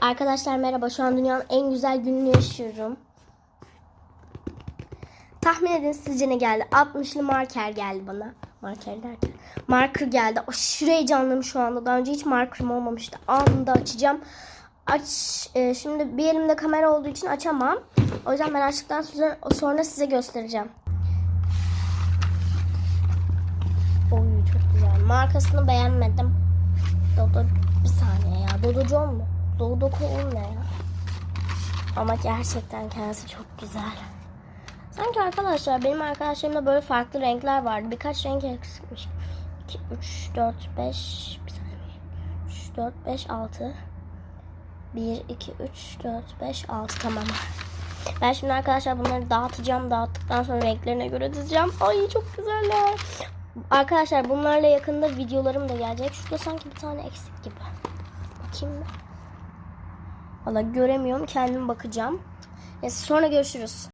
Arkadaşlar merhaba. Şu an dünyanın en güzel gününü yaşıyorum. Tahmin edin sizce ne geldi? 60'lı marker geldi bana. Marker derken. Marker geldi. Aşırı heyecanlıyım şu anda. Daha önce hiç markerim olmamıştı. Anında açacağım. Aç. e, şimdi bir elimde kamera olduğu için açamam. O yüzden ben açtıktan sonra, size göstereceğim. Oy çok güzel. Markasını beğenmedim. Dodo bir saniye ya. Dodo John mu? Dodo Cool ne ya? Ama gerçekten kendisi çok güzel. Sanki arkadaşlar benim arkadaşlarımda böyle farklı renkler vardı. Birkaç renk eksikmiş. 2, 3, 4, 5 bir saniye. 3, 4, 5, 6 1, 2, 3, 4, 5, 6 tamam. Ben şimdi arkadaşlar bunları dağıtacağım. Dağıttıktan sonra renklerine göre dizeceğim. Ay çok güzeller. Arkadaşlar bunlarla yakında videolarım da gelecek. Şurada sanki bir tane eksik gibi. Bakayım mı? Valla göremiyorum. Kendim bakacağım. Neyse sonra görüşürüz.